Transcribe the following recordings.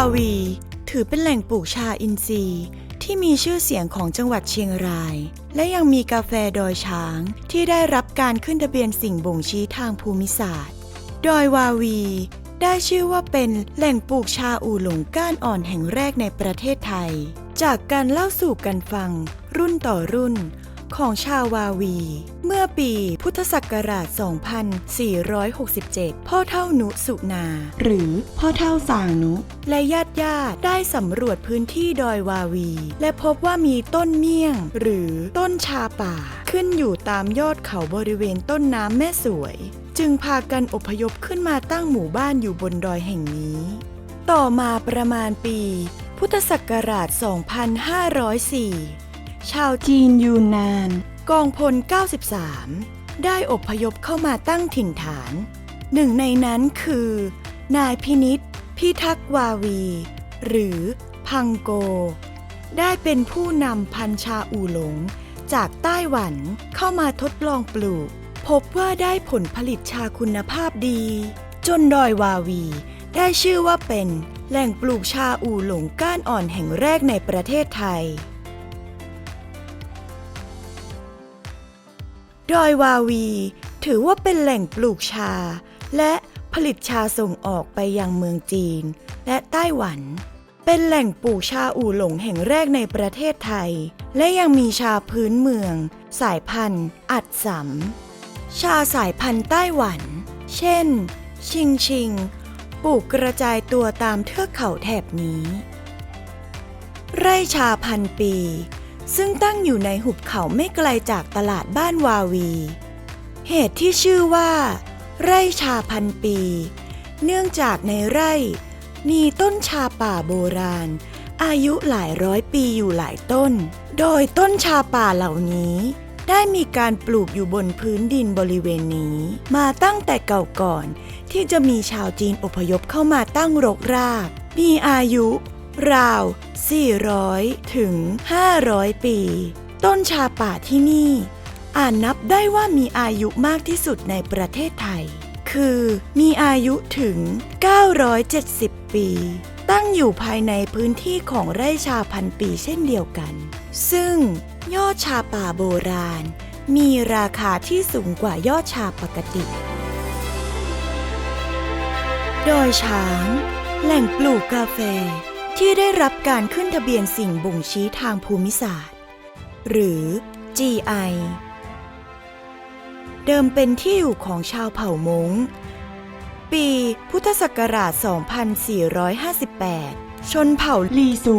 าวี ถือเป็นแหล่งปลูกชาอินทรีย์ที่มีชื่อเสียงของจังหวัดเชียงราย และยังมีกาแฟดอยช้าง ที่ได้รับการขึ้นทะเบียนสิ่งบ่งชี้ทางภูมิศาสตร์ ดอยวาวี ได้ชื่อว่าเป็นแหล่งปลูกชาอู่หลงก้านอ่อนแห่งแรกในประเทศไทย จากการเล่าสู่กันฟัง รุ่นต่อรุ่น ของชาววาวี เมื่อปีพุทธศักราช 2467 พ่อเท่านุสุนา หรือพ่อเท่าสางนุ และญาติญาติๆได้สำรวจพื้นที่ดอยวาวี และพบว่ามีต้นเมี่ยง หรือต้นชาป่า ขึ้นอยู่ตามยอดเขาบริเวณต้นน้ำแม่สวย จึงพากันอพยพขึ้นมาตั้งหมู่บ้านอยู่บนดอยแห่งนี้ ต่อมาประมาณปีพุทธศักราช 2504 ชาวจีนยูนนาน กองพล 93 ได้อพยพเข้ามาตั้งถิ่นฐาน หนึ่งในนั้นคือ นายพินิษพิทักษ์วาวี หรือพังโก ได้เป็นผู้นำพันชาอูหลง จากไต้หวันเข้ามาทดลองปลูก พบว่าได้ผลผลิตชาคุณภาพดี จนดอยวาวี ได้ชื่อว่าเป็นแหล่งปลูกชาอูหลงก้านอ่อนแห่งแรกในประเทศไทย ดอยวาวี ถือว่าเป็นแหล่งปลูกชา และผลิตชาส่งออกไปยังเมืองจีน และไต้หวัน เป็นแหล่งปลูกชาอู่หลงแห่งแรกในประเทศไทย และยังมีชาพื้นเมือง สายพันธุ์ อัดสำชาสายพันธุ์ไต้หวัน เช่น ชิงชิง ปลูกกระจายตัวตามเทือกเขาแถบนี้ ไร่ชาพันปี ซึ่งตั้งอยู่ในหุบเขาไม่ไกลจากตลาดบ้านวาวี เหตุที่ชื่อว่า ไร่ชาพันปี เนื่องจากในไร่ มีต้นชาป่าโบราณ อายุหลายร้อยปีอยู่หลายต้น โดยต้นชาป่าเหล่านี้ ได้มีการปลูกอยู่บนพื้นดินบริเวณนี้ มาตั้งแต่เก่าก่อน ที่จะมีชาวจีนอพยพเข้ามาตั้งรกราก มีอายุ ราว 400 ถึง 500 ปี ต้นชาป่าที่นี่ อานนับได้ว่ามีอายุมากที่สุดในประเทศไทย คือมีอายุถึง 970 ปี ตั้งอยู่ภายในพื้นที่ของไร่ชาพันปีเช่นเดียวกัน ซึ่งยอดชาป่าโบราณ มีราคาที่สูงกว่ายอดชาปกติดอยช้าง แหล่งปลูกกาแฟ ที่ได้รับการขึ้นทะเบียนสิ่งบ่งชี้ทางภูมิศาสตร์ หรือ GI เดิมเป็นที่อยู่ของชาวเผ่ามงปีพุทธศักราช 2458 ชนเผ่าลีซู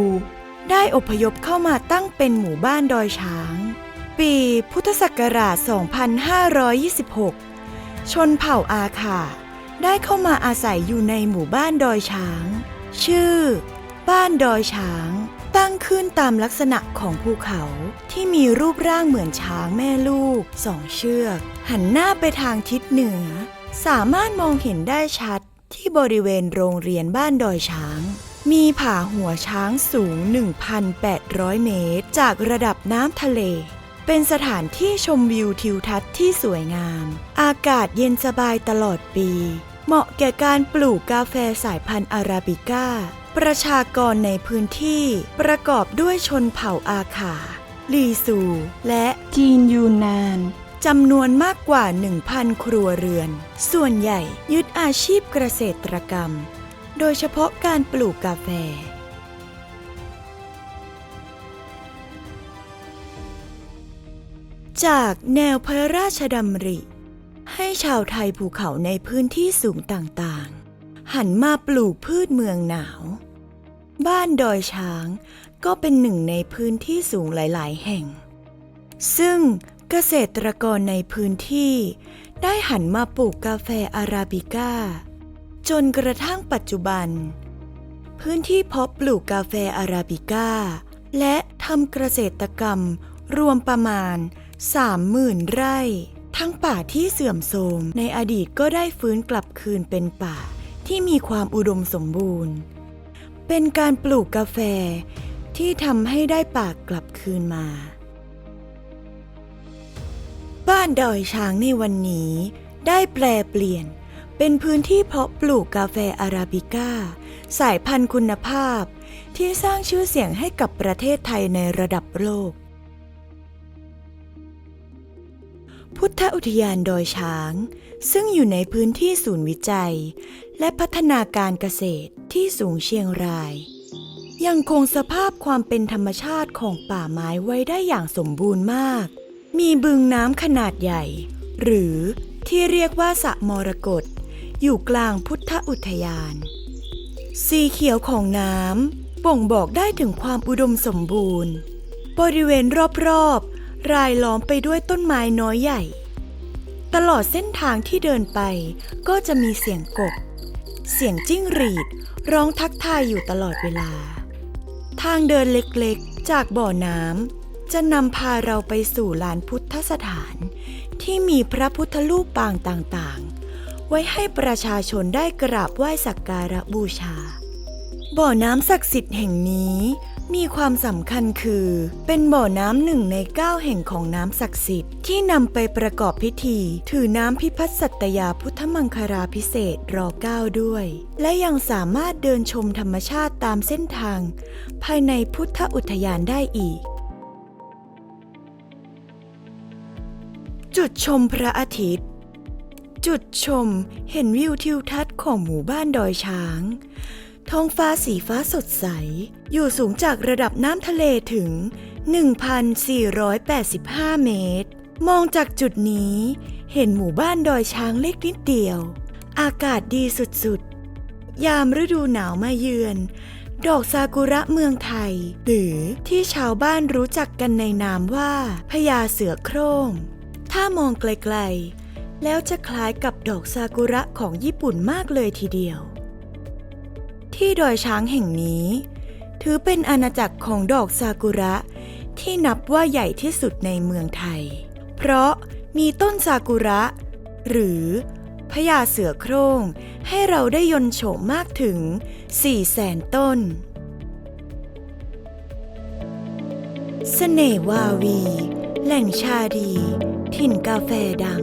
ได้อพยพเข้ามาตั้งเป็นหมู่บ้านดอยช้าง ปีพุทธศักราช 2526 ชนเผ่าอาขาได้เข้ามาอาศัยอยู่ในหมู่บ้านดอยช้าง ชื่อ บ้านดอยช้าง ตั้งขึ้นตามลักษณะของภูเขาที่มีรูปร่างเหมือนช้างแม่ลูกสองเชือก หันหน้าไปทางทิศเหนือ สามารถมองเห็นได้ชัดที่บริเวณโรงเรียนบ้านดอยช้าง มีผาหัวช้างสูง 1,800 เมตร จากระดับน้ำทะเล เป็นสถานที่ชมวิวทิวทัศน์ที่สวยงาม อากาศเย็นสบายตลอดปี เหมาะแก่การปลูกกาแฟสายพันธุ์อาราบิก้า ประชากรในพื้นที่ประกอบด้วยชนเผ่าอาขาลีซู และจีนยูนานจำนวนมากกว่า 1,000 ครัวเรือน ส่วนใหญ่ยึดอาชีพเกษตรกรรม โดยเฉพาะการปลูกกาแฟ จากแนวพระราชดำริ ให้ชาวไทยภูเขาในพื้นที่สูงต่างๆ หันมาปลูกพืชเมืองหนาว บ้านดอยช้างก็เป็นหนึ่งในพื้นที่สูงหลาย ๆ แห่ง ซึ่งเกษตรกรในพื้นที่ได้หันมาปลูกกาแฟอาราบิก้า จนกระทั่งปัจจุบัน พื้นที่เพาะปลูกกาแฟอาราบิก้า และทำเกษตรกรรมรวมประมาณ 30,000 ไร่ ทั้งป่าที่เสื่อมโทรมในอดีตก็ได้ฟื้นกลับคืนเป็นป่า ที่มีความอุดมสมบูรณ์ เป็นการปลูกกาแฟที่ทำให้ได้ป่ากลับคืนมา บ้านดอยช้างในวันนี้ได้แปลเปลี่ยนเป็นพื้นที่เพาะปลูกกาแฟอาราบิก้า สายพันธุ์คุณภาพ ที่สร้างชื่อเสียงให้กับประเทศไทยในระดับโลก พุทธอุทยานดอยช้าง ซึ่งอยู่ในพื้นที่ศูนย์วิจัย และพัฒนาการเกษตรที่สูงเชียงราย ยังคงสภาพความเป็นธรรมชาติของป่าไม้ไว้ได้อย่างสมบูรณ์มาก มีบึงน้ำขนาดใหญ่ หรือที่เรียกว่าสระมรกตอยู่กลางพุทธอุทยาน สีเขียวของน้ำบ่งบอกได้ถึงความอุดมสมบูรณ์ บริเวณรอบๆ รายล้อมไปด้วยต้นไม้น้อยใหญ่ ตลอดเส้นทางที่เดินไปก็จะมีเสียงกบ เสียงจิ้งหรีดร้องทักทายอยู่ตลอดเวลา ทางเดินเล็กๆ จากบ่อน้ำจะนำพาเราไปสู่ลานพุทธสถาน ที่มีพระพุทธรูปปางต่างๆ ไว้ให้ประชาชนได้กราบไหว้สักการะบูชา บ่อน้ำศักดิ์สิทธิ์แห่งนี้ มีความสำคัญคือ เป็นบ่อน้ำหนึ่งในเก้าแห่งของน้ำศักดิ์สิทธิ์ที่นำไปประกอบพิธี ถือน้ำพิพัฒน์สัตยาพุทธมังคลาพิเศษรอเก้าด้วย และยังสามารถเดินชมธรรมชาติตามเส้นทาง ภายในพุทธอุทยานได้อีก จุดชมพระอาทิตย์ จุดชมเห็นวิวทิวทัศน์ของหมู่บ้านดอยช้าง ท้องฟ้าสีฟ้าสดใส อยู่สูงจากระดับน้ำทะเลถึง 1,485 เมตร มองจากจุดนี้ เห็นหมู่บ้านดอยช้างเล็กนิดเดียว อากาศดีสุดๆ ยามฤดูหนาวมาเยือน ดอกซากุระเมืองไทย หรือที่ชาวบ้านรู้จักกันในนามว่าพญาเสือโคร่ง ถ้ามองไกลๆ แล้วจะคล้ายกับดอกซากุระของญี่ปุ่นมากเลยทีเดียว ที่ดอยช้างแห่งนี้ ถือเป็นอาณาจักรของดอกซากุระ ที่นับว่าใหญ่ที่สุดในเมืองไทย เพราะมีต้นซากุระ หรือพญาเสือโคร่งให้เราได้ยนโฉมมากถึง4แสนต้นเสน่ห์วาวี แหล่งชาดี ถิ่นกาแฟดัง